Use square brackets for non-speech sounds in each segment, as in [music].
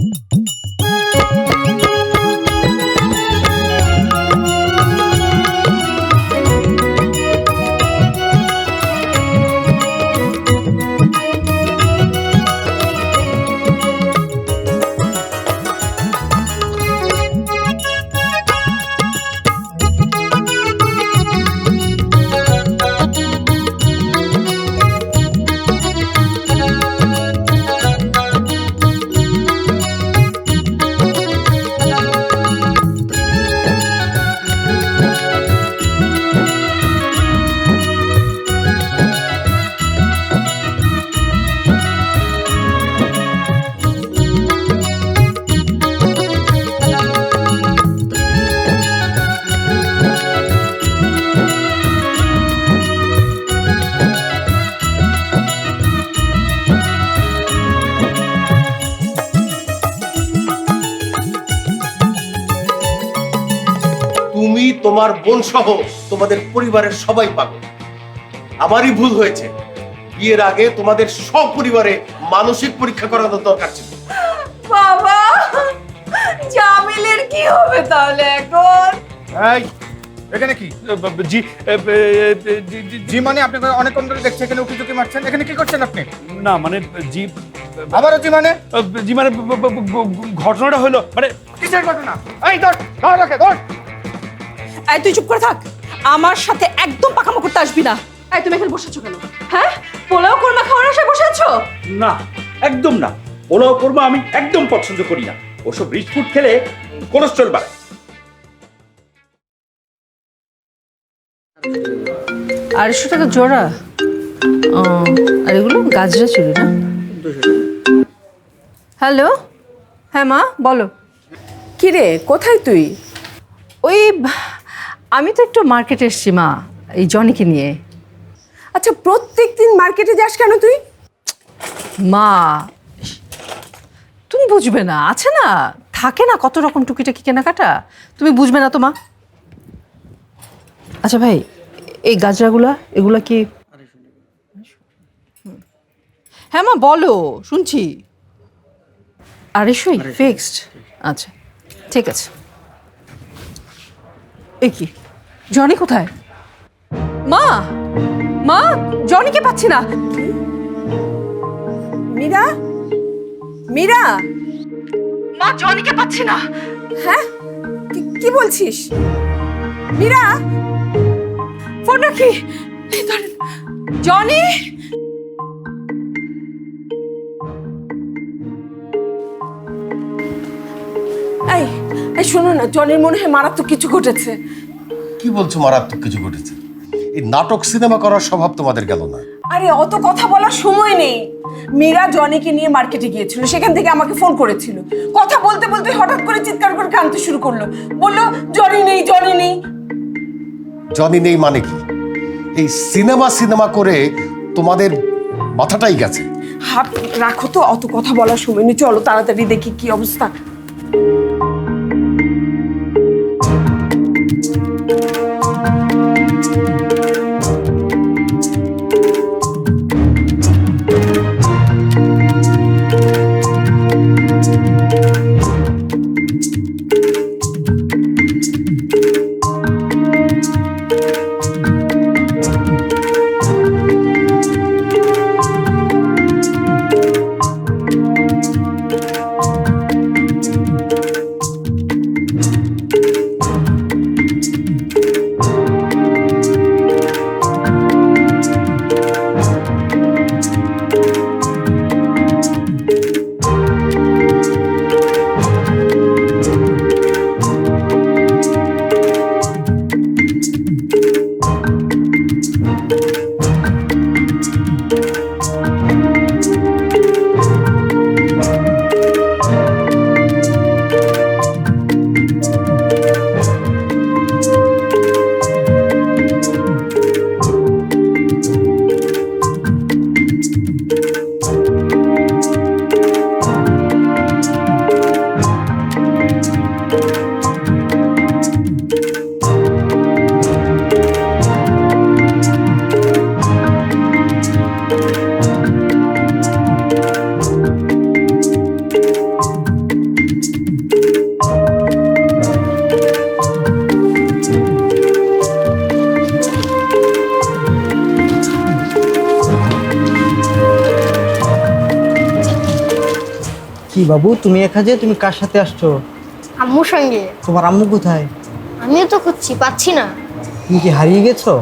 তুমি তোমার বোন সহ তোমাদের পরিবারের সবাই পাবে। আমারই ভুল হয়েছে। বিয়ের আগে তোমাদের সব পরিবারে মানসিক পরীক্ষা করানোর দরকার ছিল। বাবা জামিলের কি হবে তাহলে এখন? এই এখানে কি? জি জি, মানে আপনাকে অনেকক্ষণ ধরে দেখছি এখানে উকি চুকি মারছেন। এখানে কি করছেন আপনি? না মানে জি আবারও জি মানে? জি মানে ঘটনাটা হলো মানে কিসের ঘটনা? এই ধর ধর রাখে ধর। এই তুই চুপ করে থাক। আমার সাথে একদম পাকামো করতে আসবি না। এই তুমি এখানে বসেছো কেন? হ্যাঁ? পোলাও কোরমা খাওয়ার আশায় বসে আছো না একদম না। পোলাও করব আমি একদম পছন্দ করি না। ওসব রিচ ফুড খেলে কোলেস্ট্রল বাড়ে। আড়াইশো টাকা জোড়া? আর এগুলো গাজরা চুরি না? হ্যালো? হ্যাঁ মা বলো। কিরে কোথায় তুই? ওই আমি তো একটু মার্কেটে এসেছি মা এই জনিকে নিয়ে। আচ্ছা প্রত্যেক দিন মার্কেটে যাস কেন তুই? মা তুমি বুঝবে না আছে না থাকে না কত রকম টুকিটাকি কেনাকাটা? তুমি বুঝবে না তো মা? আচ্ছা ভাই এই গাজরাগুলা এগুলা কি? হ্যাঁ মা বলো শুনছি। আড়াইশোই? ফিক্সড আচ্ছা ঠিক আছে। এ কি? জনি কোথায়? মা! মা! জনিকে পাচ্ছি না। মীরা? মীরা? মা জনিকে পাচ্ছি না। হ্যাঁ? কি- কি বলছিস? মীরা? ফোন এই জনি? এই এই শোনো না, জনের মনে হয় মারাত্মক কিছু ঘটেছে। কি বলছো মারাত্মক কিছু ঘটেছে? এই নাটক সিনেমা করার স্বভাব তোমাদের গেল না। আরে অত কথা বলার সময় নেই। মীরা জনিকে নিয়ে মার্কেটে গিয়েছিল সেখান থেকে আমাকে ফোন করেছিল। কথা বলতে বলতে হঠাৎ করে চিৎকার করে কাঁদতে শুরু করল। বলল জনি নেই জনি নেই। জনি নেই মানে কি? এই সিনেমা সিনেমা করে তোমাদের মাথাটাই গেছে। হাত রাখো তো অত কথা বলার সময় নেই। চলো তাড়াতাড়ি দেখি কি অবস্থা। thank you. বাবু তুমি এখানে তুমি কার সাথে আসছো? আম্মুর সঙ্গে। তোমার আম্মু কোথায়? আমিও তো খুঁজছি পাচ্ছি না। তুমি কি হারিয়ে গেছো?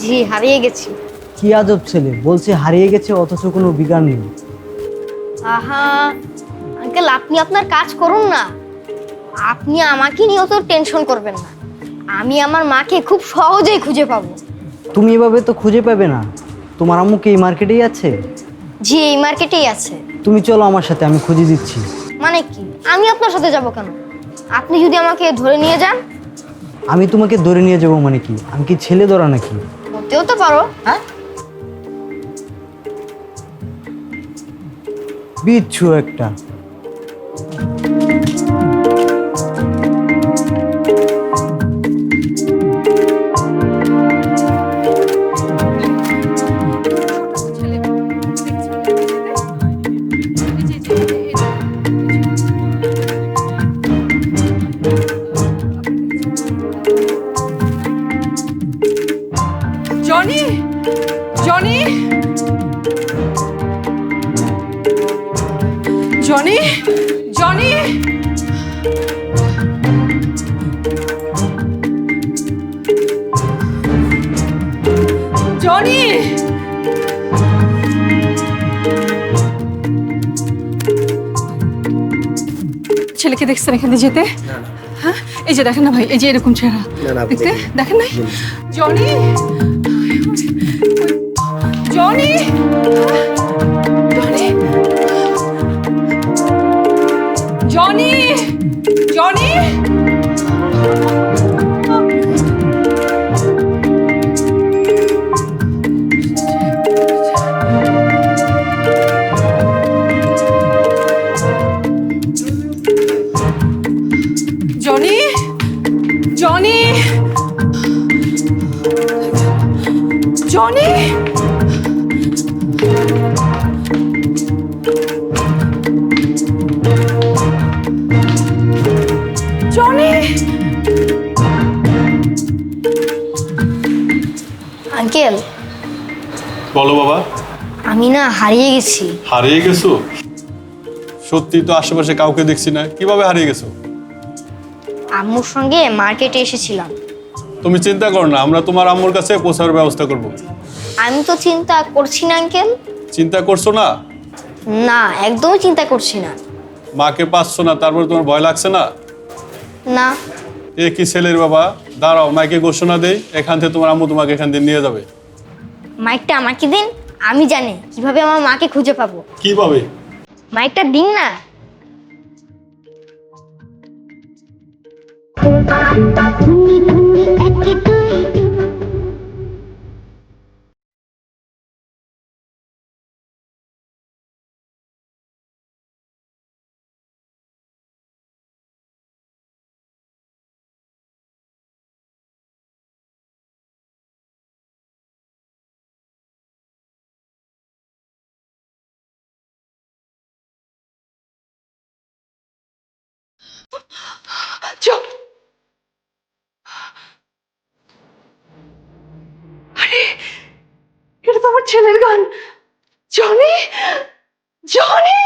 জি হারিয়ে গেছি। কি আজব ছেলে বলছে হারিয়ে গেছে অথচ কোনো বিগার নেই। আহা আঙ্কেল আপনি আপনার কাজ করুন না। আপনি আমাকে নিয়ে অত টেনশন করবেন না। আমি আমার মাকে খুব সহজেই খুঁজে পাবো। তুমি এভাবে তো খুঁজে পাবে না। তোমার আম্মু কি এই মার্কেটেই আছে? জি এই মার্কেটেই আছে। তুমি চলো আমার সাথে আমি খুঁজে দিচ্ছি। মানে কি? আমি আপনার সাথে যাব কেন? আপনি যদি আমাকে ধরে নিয়ে যান? আমি তোমাকে ধরে নিয়ে যাব মানে কি? আমি কি ছেলে ধরা নাকি? হতেও তো পারো। হ্যাঁ? বিচ্ছু একটা। দেখছেন এখানে যেতে? হ্যাঁ? এই যে দেখেন না ভাই এই যে এরকম চেহারা। দেখতে? দেখেন। নাই? Johnny Johnny? Johnny? Johnny Johnny uncle. বলো বাবা। আমি না হারিয়ে গেছি। হারিয়ে গেছো? সত্যি তো আশেপাশে কাউকে দেখছি না। কীভাবে হারিয়ে গেছো? আম্মুর সঙ্গে মার্কেটে এসেছিলাম। তুমি চিন্তা করো না আমরা তোমার আম্মুর কাছে পৌঁছার ব্যবস্থা করব। আমি তো চিন্তা করছি না আঙ্কেল। চিন্তা করছ না? না একদমই চিন্তা করছি না। মাকে পাচ্ছ না তারপরে তোমার ভয় লাগছে না? না। এ কি ছেলের বাবা? দাঁড়াও মাকে ঘোষণা দেই এখান থেকে তোমার আম্মু তোমাকে এখান থেকে নিয়ে যাবে। মাইকটা আমাকে দিন আমি জানি কীভাবে আমার মাকে খুঁজে পাবো। কীভাবে? মাইকটা দিন না। 就 গান জনি জনি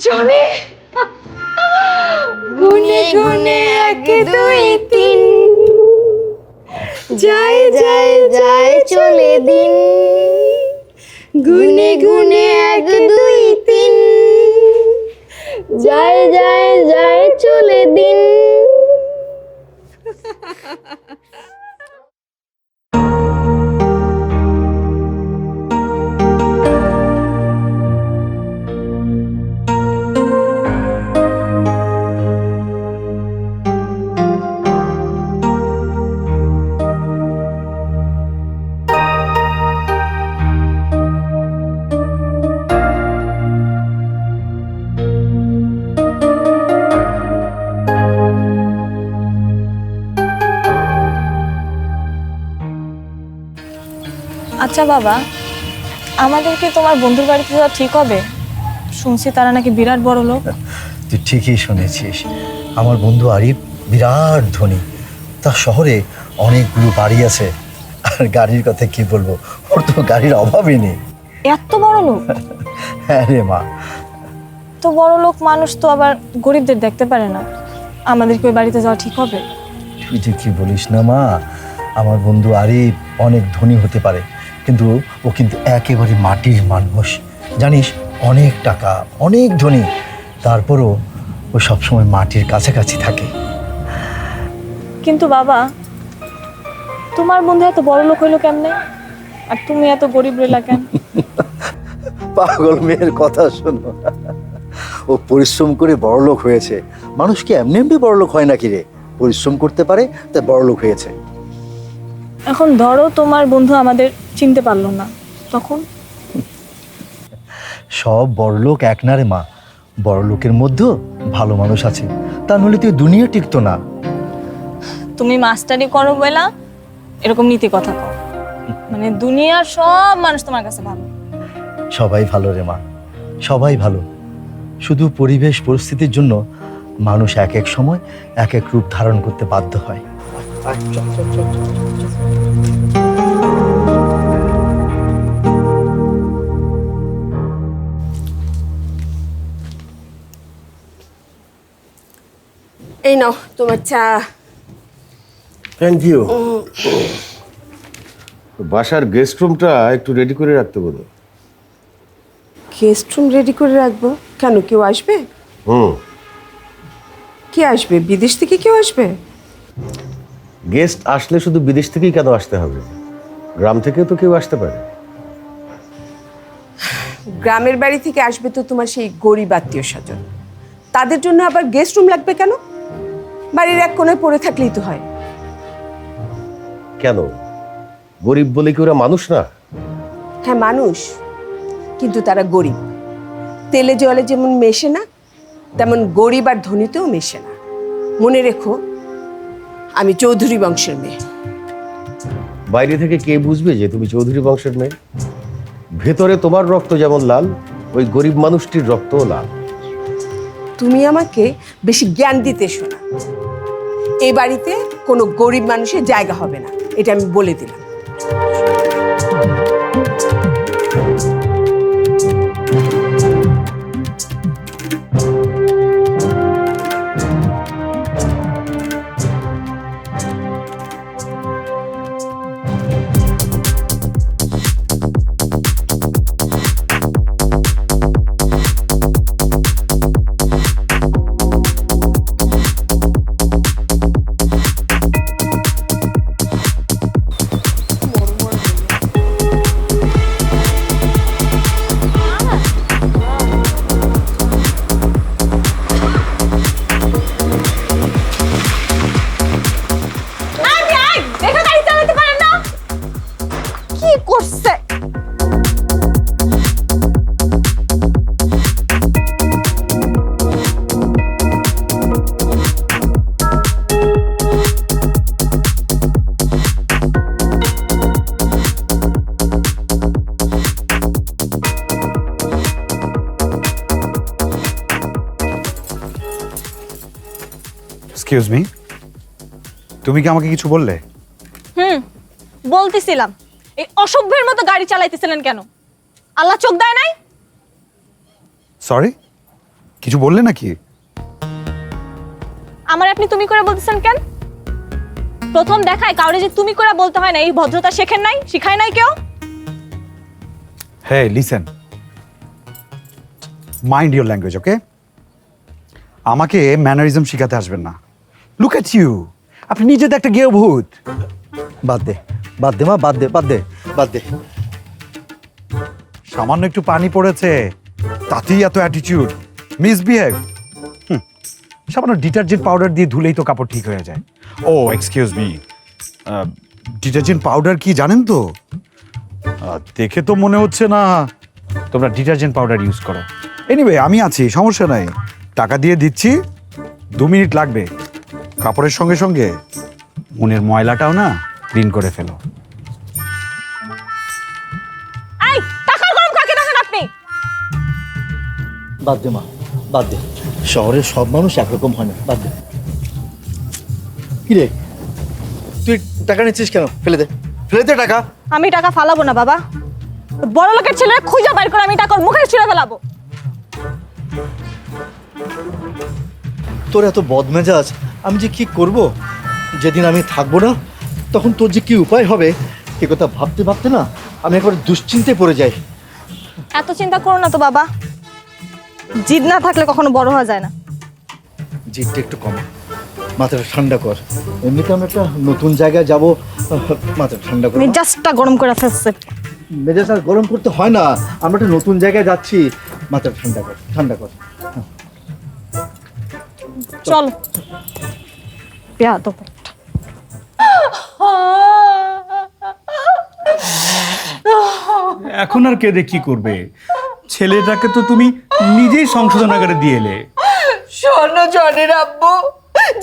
জনি? গুনে গুনে এক, দুই, তিন। যায় যায় যায় চলে দিন। গুনে গুনে এক, দুই, তিন। যায় যায় যায় চলে দিন। আচ্ছা বাবা। আমাদেরকে তোমার বন্ধুর বাড়িতে যাওয়া ঠিক হবে? শুনছি তারা নাকি বিরাট বড় লোক। তুই ঠিকই শুনেছিস। আমার বন্ধু আরিফ বিরাট ধনী। তার শহরে অনেকগুলো বাড়ি আছে। আর গাড়ির কথা কি বলব? ওর তো গাড়ির অভাবই নেই। এত বড় লোক? হ্যাঁ রে মা। তো বড় লোক মানুষ তো আবার গরিবদের দেখতে পারে না। আমাদেরকে ওই বাড়িতে যাওয়া ঠিক হবে? তুই যে কি বলিস না মা? আমার বন্ধু আরিফ অনেক ধনী হতে পারে। কিন্তু ও কিন্তু একেবারে মাটির মানুষ। জানিস অনেক টাকা অনেক ধনী। তারপরও ও সবসময় মাটির কাছাকাছি থাকে। কিন্তু বাবা তোমার বন্ধু এত বড় লোক হইল কেমনে? আর তুমি এত গরিব রইলা কেন? [laughs] পাগল মেয়ের কথা শোনো। ও পরিশ্রম করে বড়লোক হয়েছে। মানুষ কি এমনি এমনি বড়লোক হয় নাকি রে? পরিশ্রম করতে পারে তাই বড়লোক হয়েছে। এখন ধরো তোমার বন্ধু আমাদের চিনতে পারল না। তখন? সব বড়লোক এক না রে মা। বড়লোকের মধ্যেও ভালো মানুষ আছে। তা নইলে তুই দুনিয়া টিকতো না। তুমি মাস্টারি করো বলা এরকম নীতি কথা কও। মানে দুনিয়ার সব মানুষ তোমার কাছে ভালো। সবাই ভালো রে মা। সবাই ভালো। শুধু পরিবেশ পরিস্থিতির জন্য মানুষ এক এক সময় এক এক রূপ ধারণ করতে বাধ্য হয়। এই নাও তোমার চা। থ্যাংক ইউ বাসার গেস্ট রুমটা একটু রেডি করে রাখতে বলো। গেস্ট রুম রেডি করে রাখব? কেন কেউ আসবে? হুম। কে আসবে? বিদেশ থেকে কেউ আসবে? গেস্ট আসলে শুধু বিদেশ থেকেই কেন আসতে হবে? গ্রাম থেকেও তো কেউ আসতে পারে। গ্রামের বাড়ি থেকে আসবে তো তোমার সেই গরিব আত্মীয় স্বজন। তাদের জন্য আবার গেস্ট রুম লাগবে কেন? বাড়ির এক কোণে পড়ে থাকলেই তো হয়। কেন? গরিব বলে কি ওরা মানুষ না? হ্যাঁ মানুষ কিন্তু তারা গরিব। তেলে জলে যেমন মেশে না তেমন গরিব আর ধনীতেও মেশে না। মনে রেখো আমি চৌধুরী বংশের মেয়ে। বাইরে থেকে কে বুঝবে যে তুমি চৌধুরী বংশের মেয়ে? ভেতরে তোমার রক্ত যেমন লাল ওই গরিব মানুষটির রক্তও লাল। তুমি আমাকে বেশি জ্ঞান দিতে শোনা এই বাড়িতে কোনো গরিব মানুষের জায়গা হবে না, এটা আমি বলে দিলাম। এক্সকিউজ মি তুমি কি আমাকে কিছু বললে? হুম বলতেছিলাম। এই অসভ্যের মতো গাড়ি চালাইতেছিলেন কেন? আল্লাহ চোখ দেয় নাই? সরি কিছু বললে নাকি? আমার আপনি তুমি করে বলতেছেন কেন? প্রথম দেখায় কাউরে যে তুমি করে বলতে হয় না এই ভদ্রতা শেখেন নাই শিখায় নাই কেউ? Hey listen mind your language okay আমাকে ম্যানারিজম শিখাতে আসবেন না। লুক এট ইউ আপনি নিজে তো একটা ভূত বাদ দে বাদ দে মা, বাদ দে বাদ দে বাদ দে। সামান্য একটু পানি পড়েছে, তাতেই এত অ্যাটিটিউড মিসবিহেভ সামান্য ডিটারজেন্ট পাউডার দিয়ে ধুলেই তো কাপড় ঠিক হয়ে যায়। ও এক্সকিউজ মি ডিটারজেন্ট পাউডার কি জানেন তো? দেখে তো মনে হচ্ছে না তোমরা ডিটারজেন্ট পাউডার ইউজ করো। এনিওয়ে আমি আছি, সমস্যা নাই। টাকা দিয়ে দিচ্ছি, দু মিনিট লাগবে। কাপড়ের সঙ্গে সঙ্গে মনের ময়লাটাও না ক্লিন করে ফেলো। এই টাকা বাদ দে মা বাদ দে। শহরের সব মানুষ একরকম হয় না বাদ দে। কি তুই টাকা নিচ্ছিস কেন? ফেলে দে ফেলে দে টাকা। আমি টাকা ফালাবো না বাবা। বড় লোকের ছেলেরা খুঁজে বের করে আমি টাকার মুখে ছুঁড়ে ফেলাবো। তোর এত বদমেজাজ আমি যে কি করব? যেদিন আমি থাকব না তখন তোর যে কি উপায় হবে এ কথা ভাবতে ভাবতে না আমি একবার দুশ্চিন্তায় পড়ে যাই। এত চিন্তা করো না তো বাবা। জিদ না থাকলে কখনো বড় হওয়া যায় না। জিদটা একটু কম। মাথাটা ঠান্ডা কর। এমনিতে আমরা একটা নতুন জায়গায় যাব মাথাটা ঠান্ডা কর। মেজাজটা গরম করে ফেলছে। মেজাজ আর গরম করতে হয় না। আমরা একটা নতুন জায়গায় যাচ্ছি মাথাটা ঠান্ডা কর ঠান্ডা কর। চল। পেয়া তো এখন আর কেঁদে কি করবে? ছেলেটাকে তো তুমি নিজেই সংশোধনাগারে দিয়ে এলে। শোনো জনের আব্বু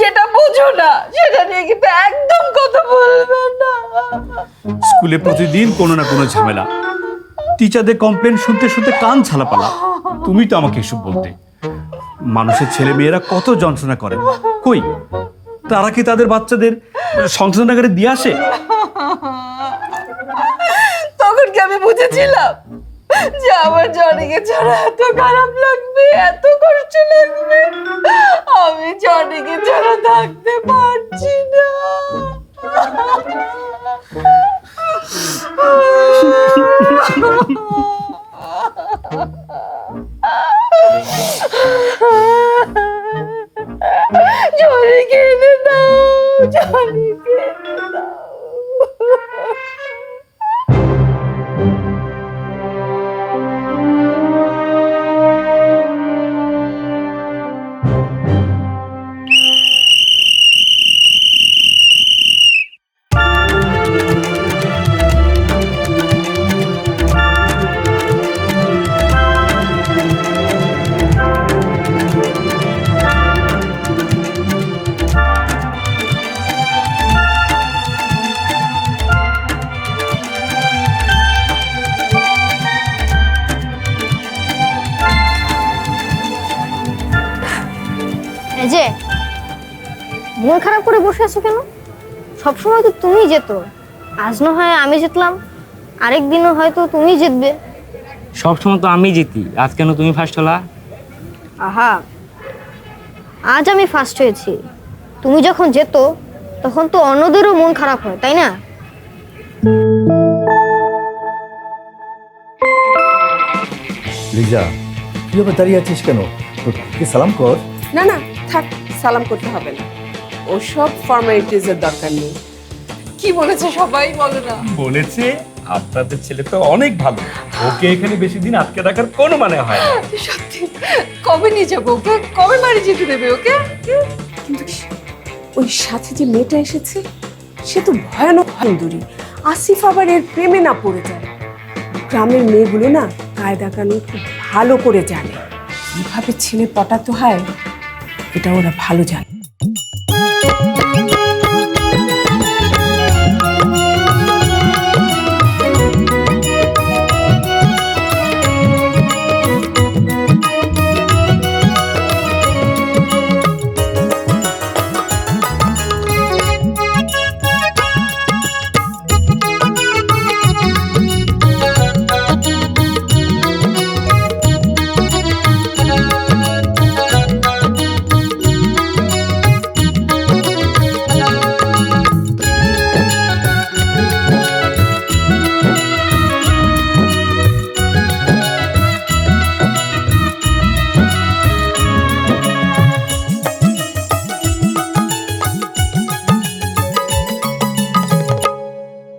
যেটা বোঝো না সেটা নিয়ে কিন্তু একদম কথা বলবে না। স্কুলে প্রতিদিন কোনো না কোনো ঝামেলা। টিচারদের কমপ্লেন শুনতে শুনতে কান ছালাপালা। তুমি তো আমাকে এসব বলতে। মানুষের ছেলে মেয়েরা কত যন্ত্রণা করে। কই? তারা কি তাদের বাচ্চাদের সংশোধনাগারে দিয়ে আসে? তখন কি আমি বুঝেছিলাম যে আমার জনিকে ছাড়া এত খারাপ লাগবে এত কষ্ট লাগবে? আমি জনিকে ছাড়া থাকতে পারছি না। [laughs] Johnny, get it now. Johnny, get. এই যে? মন খারাপ করে বসে আছো কেন? সবসময় তো তুমি যেত। আজ না হয় আমি জিতলাম। আরেক দিনও হয়তো তুমি জিতবে। সবসময় তো আমি জিতি। আজ কেন তুমি ফার্স্ট হলা? আহা। আজ আমি ফার্স্ট হয়েছি। তুমি যখন যেত তখন তো অন্যদেরও মন খারাপ হয় তাই না? লিজা তুই আবার দাঁড়িয়ে আছিস কেন? সালাম কর? না না। থাক সালাম করতে হবে না। ওসব ফর্মালিটিজের দরকার নেই। কি বলেছে সবাই বলো না। বলেছে আপনাদের ছেলে তো অনেক ভালো। ওকে এখানে বেশি দিন আটকে রাখার কোনো মানে হয় না। সত্যি? কবে নিয়ে যাব ওকে? কবে বাড়ি যেতে দেবে ওকে? কিন্তু ওই সাথে যে মেয়েটা এসেছে সে তো ভয়ানক সুন্দরী আসিফ আবার এর প্রেমে না পড়ে যায়। গ্রামের মেয়েগুলো না কায়দা কানুন খুব ভালো করে জানে। কীভাবে ছেলে পটাতে হয়? এটা ওরা ভালো জানে।